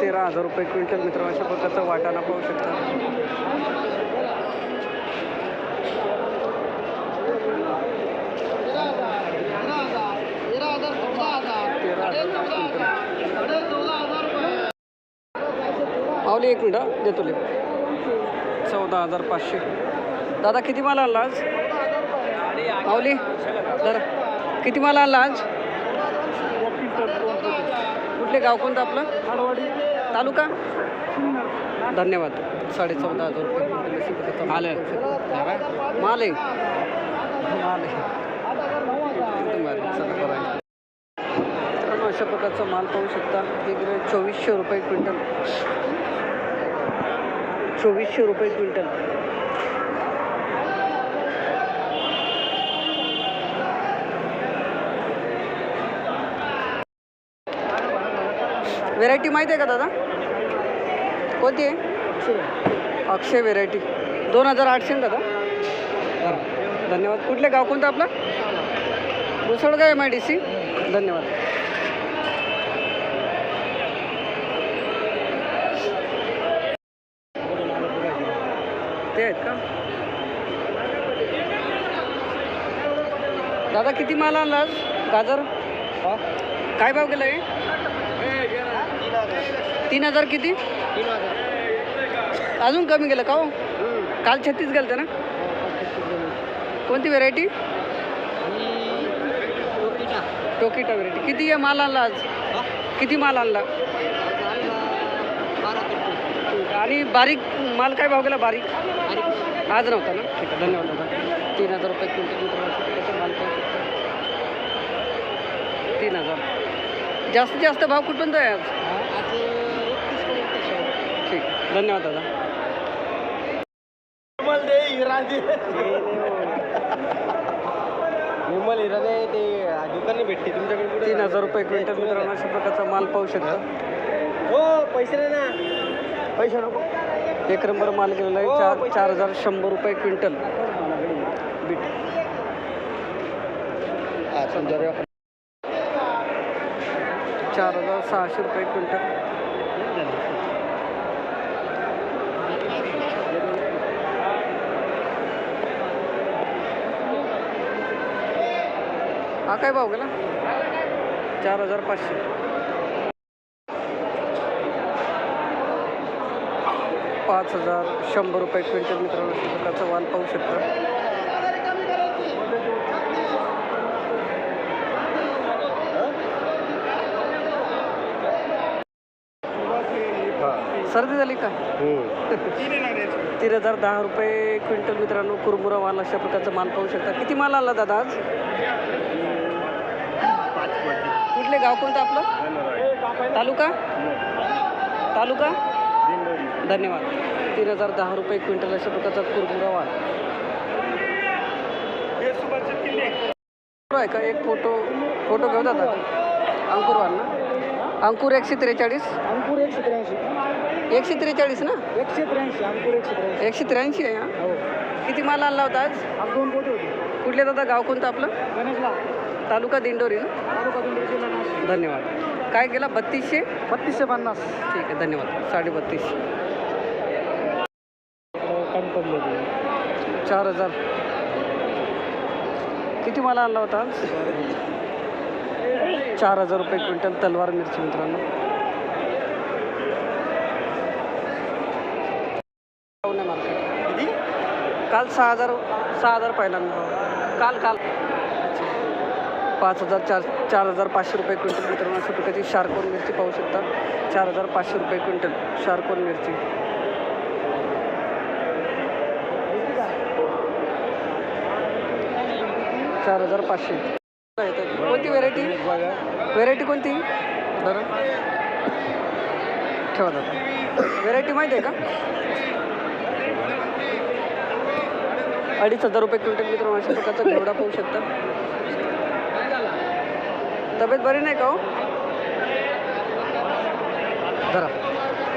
तेरा हजार रुपये क्विंटल मित्र अशा प्रकारचा वाटाणा पाहू शकता. पावली एक मिनिट देतो लिप चौदा हजार पाचशे. दादा किती माल आणला आज? पावली दादा किती माल आणला आज? कुठले गाव कोणतं आपलं? तालुका? धन्यवाद. साडे चौदा हजार रुपये माल. आहे माल आहे माल. मित्रांनो अशा प्रकारचा माल पाहू शकता. वेगळे चोवीसशे रुपये क्विंटल. चोवीसशे रुपये क्विंटल. व्हेरायटी माहिती आहे का दादा? कोणती आहे? अक्षय व्हेरायटी दोन हजार आठशे ना दादा? बरं धन्यवाद. कुठले गाव कोणतं आपलं? Musalgaon M I D C धन्यवाद. ते आहेत का? दादा किती माल आणला गाजर? काय भाव केला आहे तीन हजार किती? अजून कमी गेलं का हो? काल छत्तीस गेलं ना? कोणती व्हेरायटी टोकिटा व्हेरायटी किती आहे माल आणला आज? किती माल आणला? आणि बारीक माल काय भाव गेला बारीक? आज नव्हता ना? ठीक आहे धन्यवाद दादा. तीन हजार रुपये क्विंटल तीन हजार. जास्तीत जास्त भाव कुठपर्यंत आहे आज? धन्यवाद दादा. विमल हिराने ते दुकानी भेटते तुमच्याकडे कुठे? तीन हजार रुपये क्विंटल मित्रांनो अशा प्रकारचा माल पाहू शकता. हो पैसे नाही ना. पैसे नको. एक नंबर माल गेलेला आहे चार चार हजार शंभर रुपये क्विंटल. बीट. चार हजार सहाशे रुपये क्विंटल. हा काय भाव गेला? चार हजार पाचशे. पाच हजार शंभर रुपये क्विंटल मित्रांनो अशा प्रकारचा वाल पाहू शकता. सर्दी झाली का? तीन हजार दहा रुपये क्विंटल मित्रांनो कुरमुरा माल अशा प्रकारचा माल पाहू शकता. किती माल आला दादा आज? कुठले गाव कोणतं आपलं? तालुका? तालुका? धन्यवाद. तीन हजार दहा रुपये क्विंटल अशा प्रकारचा कुरमुरा माल आहे का? एक फोटो फोटो घेऊ दादा अंकुर वाल ना. अंकुर एकशे त्रेचाळीस. अंकुर एकशे त्र्याऐंशी. एकशे त्रेचाळीस ना? एकशे त्र्याऐंशी अंकुर एकशे त्र्याऐंशी. एकशे त्र्याऐंशी आहे हा? हो. किती माल आणला होता आज? आज दोन कोटी होते. कुठले दादा? गाव कोणतं आपलं? गणेशला. तालुका दिंडोरी ना? तालुका पिंपरी जिल्हा नाशिक. धन्यवाद. काय गेला बत्तीसशे? बत्तीसशे पन्नास. ठीक आहे धन्यवाद. साडे बत्तीस. कमी पडले होते चार हजार. किती माल आणला होता आज? चार हजार रुपये क्विंटल तलवार मिरची मित्रांनो. मार्केट काल सहा हजार सहा हजार पहिल्यांदा. काल काल. पाच हजार चार चार हजार पाचशे रुपये क्विंटल मित्रांनो अशा प्रकारची शार्कोन मिरची पाहू शकता. चार हजार पाचशे रुपये क्विंटल शार्कोन मिरची. चार हजार पाचशे. कोणती व्हेरायटी व्हेरायटी कोणती? बरं. ठेवा दादा. व्हेरायटी माहिती आहे का? अडीच हजार रुपये क्विंटल मित्रांनो अशा प्रकारचा घेवडा पाहू शकता. तब्येत बरी नाही का हो? जरा.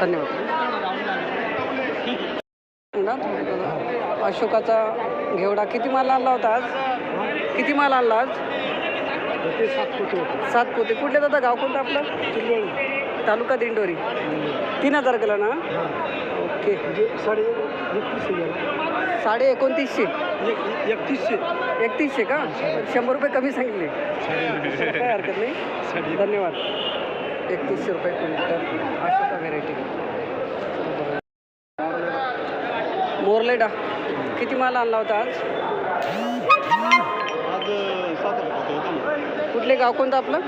धन्यवाद. अशोकाचा घेवडा किती माल आणला होता आज? किती माल आणला आज? सात पोते कुठले दादा? गाव कोणतं आपलं? तालुका दिंडोरी. तीन हजार गेला ना? ओके. म्हणजे साडे साडे एकोणतीसशे. एक एकतीसशे एकतीसशे का? शंभर रुपये कमी सांगितले. काय हरकत नाही. धन्यवाद. एकतीसशे रुपये क्विंटल. अशोका व्हेरायटी मोरलेडा. किती माल आणला होता आज? कुठले गाव कोणतं आपलं?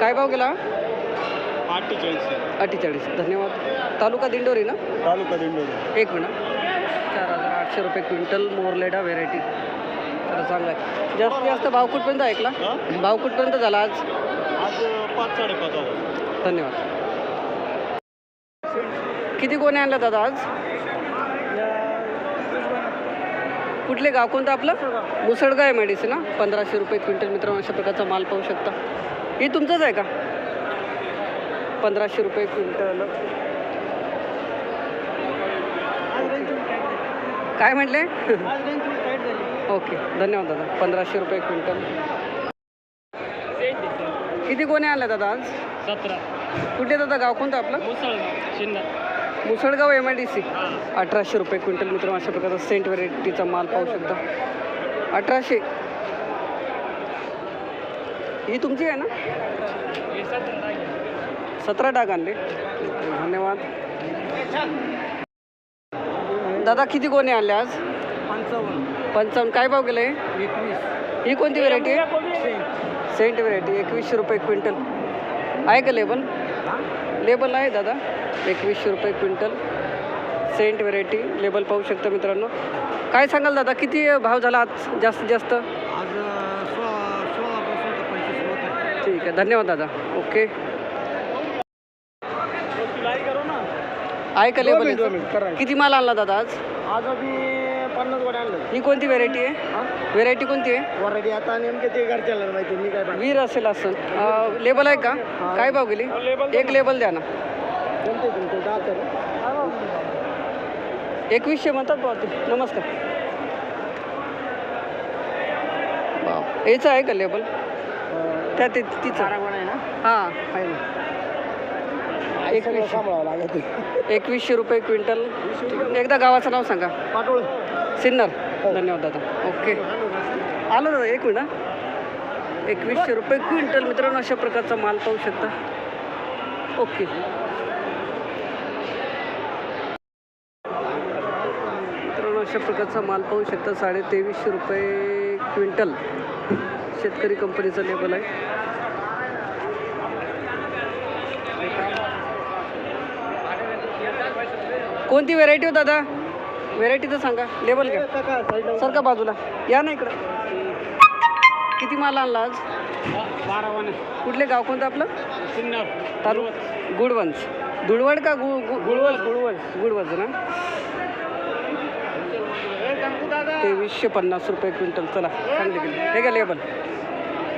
काय भाव गेला? अठ्ठेचाळीस अठ्ठेचाळीस धन्यवाद. तालुका दिंडोरी ना? तालुका दिंडोरी. एक मिनिट. चार हजार आठशे रुपये क्विंटल मोरलेडा व्हेरायटी तर चांगला आहे जास्तीत जास्त भाव कुठपर्यंत ऐकला? भाव कुठपर्यंत झाला आज? आज पाच साडेपाच हजार. धन्यवाद. किती कोणी आणलं दादा आज? कुठले गाव? कोणतं आपलं? मुसळगाव आहे मेडिसिन ना? पंधराशे रुपये क्विंटल मित्रांनो अशा प्रकारचा माल पाहू शकता. हे तुमचंच आहे का? पंधराशे रुपये क्विंटल. काय म्हटले? ओके धन्यवाद दादा. पंधराशे रुपये क्विंटल. किती कोणी आणलं दादा आज? सतरा. कुठे दादा गाव? कोणतं आपलं? Musalgaon M I D C अठराशे रुपये क्विंटल मित्रांनो अशा प्रकारचा सेंट व्हेरायटीचा माल पाहू शकता. अठराशे. ही तुमची आहे ना? सतरा डाग आणले. धन्यवाद. दादा किती कोणी आणले आज? पंचावन्न. पंचावन्न. काय भाव गेले? एकवीस. ही कोणती व्हेरायटी आहे सेंट व्हेरायटी एकवीसशे रुपये क्विंटल. आहे का लेबल लेबल आहे दादा. एकवीसशे रुपये क्विंटल. सेंट व्हेरायटी लेबल पाहू शकता मित्रांनो. काय सांगाल दादा किती भाव झाला आज जास्तीत जास्त? ठीक आहे. धन्यवाद दादा. ओके करू ना आहे का दोन मिनिट, लेबल दोन मिनिट. किती माल आणला दादा आज? आज आम्ही पन्नास गोड्या आणलं ही कोणती व्हेरायटी आहे? व्हेरायटी कोणती आहे? वराडी आता नेमके ते घरच्याला माहिती मी काय वीर असेल असं. लेबल आहे का? काय भाव गेली? एक लेबल द्या ना. कोणते तुमचे दहा एकवीसशे म्हणतात भाऊ ते. नमस्कार. बाप याचं आहे का लेबल त्या ते तिचं. आहे ना? हां. ना एकवीस सांभाळावं लागत एकवीसशे रुपये क्विंटल. एकदा गावाचं नाव सांगा. पाटोळ. सिन्नर. धन्यवाद दादा. ओके. आलो दादा एक मिनिट हा. एकवीसशे रुपये क्विंटल मित्रांनो अशा प्रकारचा माल पाहू शकता. ओके. मित्रांनो अशा प्रकारचा माल पाहू शकता. साडे तेवीसशे रुपये क्विंटल. शेतकरी कंपनीचं लेबल आहे. कोणती व्हेरायटी हो दादा? व्हेरायटीचं सांगा. लेबल घ्या. सर का बाजूला? या ना इकडं. किती माल आणला आज? कुठले गाव कोणतं आपलं? तालुका? गुडवंश धुळवड का गु गुळवड गुळवड गुडवंच ना? तेवीसशे पन्नास रुपये क्विंटल. चला चांगले गेले हे का लेबल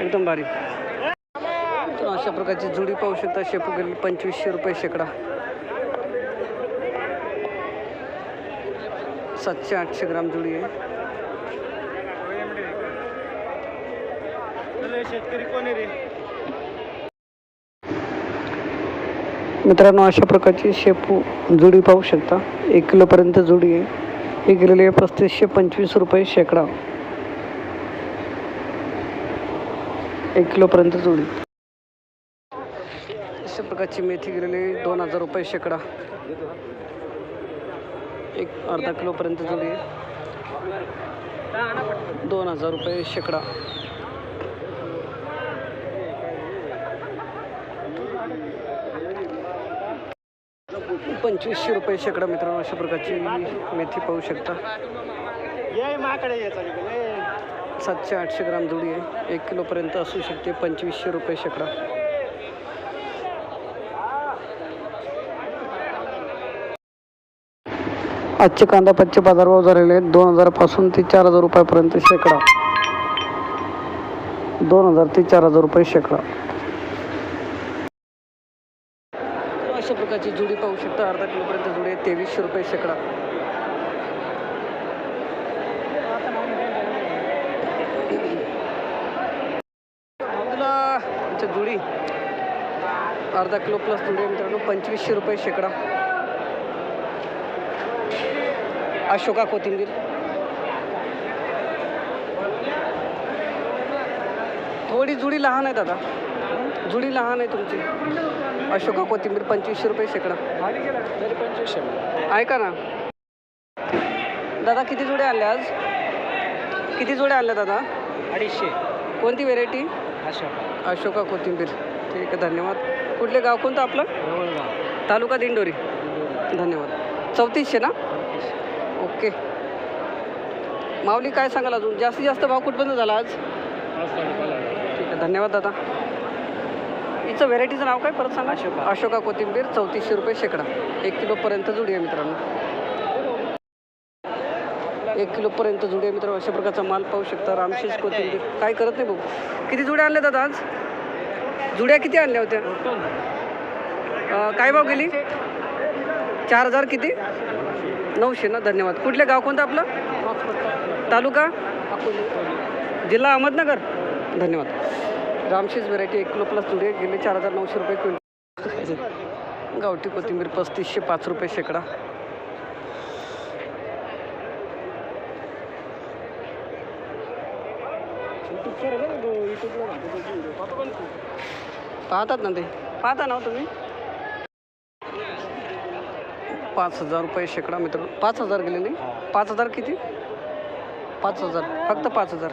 एकदम भारी. तर अशा प्रकारची जुडी पाहू शकता. शेपू गेली पंचवीसशे रुपये शेकडा. सातशे आठशे ग्राम जुडी आहे. मित्रांनो अशा प्रकारची शेपू जुडी पाहू शकता. एक किलोपर्यंत जुडी आहे. ही गेलेली आहे पस्तीसशे पंचवीस रुपये शेकडा. एक किलोपर्यंत जुडी अशा प्रकारची मेथी गेलेली आहे. दोन हजार रुपये शेकडा. एक अर्धा किलोपर्यंत जुडी. आहे दोन हजार रुपये शेकडा. पंचवीसशे रुपये शेकडा मित्रांनो अशा प्रकारची मेथी पाहू शकता. सातशे आठशे ग्राम जुडी आहे. एक किलोपर्यंत असू शकते पंचवीसशे रुपये शेकडा. आजचे कांदा पच्चे बाजारभाव झालेले आहेत. दोन हजारपासून ते चार हजार रुपयापर्यंत शेकडा. दोन हजार ते चार हजार रुपये शेकडा. अशा प्रकारची जुडी पाहू शकता. अर्धा किलोपर्यंत जुडी आहे. तेवीसशे रुपये शेकडा. जुडी. अर्धा किलो प्लस जुडी मित्रांनो. पंचवीसशे रुपये शेकडा. अशोका कोथिंबीर. थोडी जुडी लहान आहे दादा. जुडी लहान आहे तुमची. अशोका कोथिंबीर पंचवीसशे रुपये शेकडा. तरी पंचवीसशे ऐका ना? दादा किती जोड्या आणल्या आज? किती जोड्या आणल्या दादा? अडीचशे. कोणती व्हेरायटी? अशोक. अशोका कोथिंबीर. ठीक आहे धन्यवाद. कुठले गाव? कोणतं आपलं? तालुका दिंडोरी. धन्यवाद. चौतीसशे ना? ओके. माऊली काय सांगाल अजून? जास्तीत जास्त भाव कुठपर्यंत झाला आज? ठीक आहे धन्यवाद दादा. हिचं व्हेरायटीचं नाव काय परत सांगा? अशोका. अशोका कोथिंबीर चौतीसशे रुपये शेकडा. एक किलोपर्यंत जुडी आहे मित्रांनो. एक किलोपर्यंत जुडी आहे मित्रांनो. अशा प्रकारचा माल पाहू शकता. रामशेष कोथिंबीर. काय करत नाही भाऊ किती जुड्या आणल्या दादा आज? जुड्या किती आणल्या होत्या? काय भाव गेली? चार हजार किती? नऊशे ना धन्यवाद. कुठले गाव कोणतं आपलं? तालुका? जिल्हा अहमदनगर. धन्यवाद. रामशेष व्हरायटी एक किलो प्लस तुरे गेले चार हजार नऊशे रुपये क्विंटल. गावठी कोथिंबीर पस्तीसशे पाच रुपये शेकडा. पाहतात ना ते. पाहता ना हो तुम्ही? पाच हजार रुपये शेकडा मित्र पाच हजार गेले नाही? पाच हजार किती? पाच हजार. फक्त पाच हजार.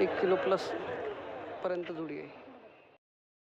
एक किलो प्लस पर्यंत जुडी आहे.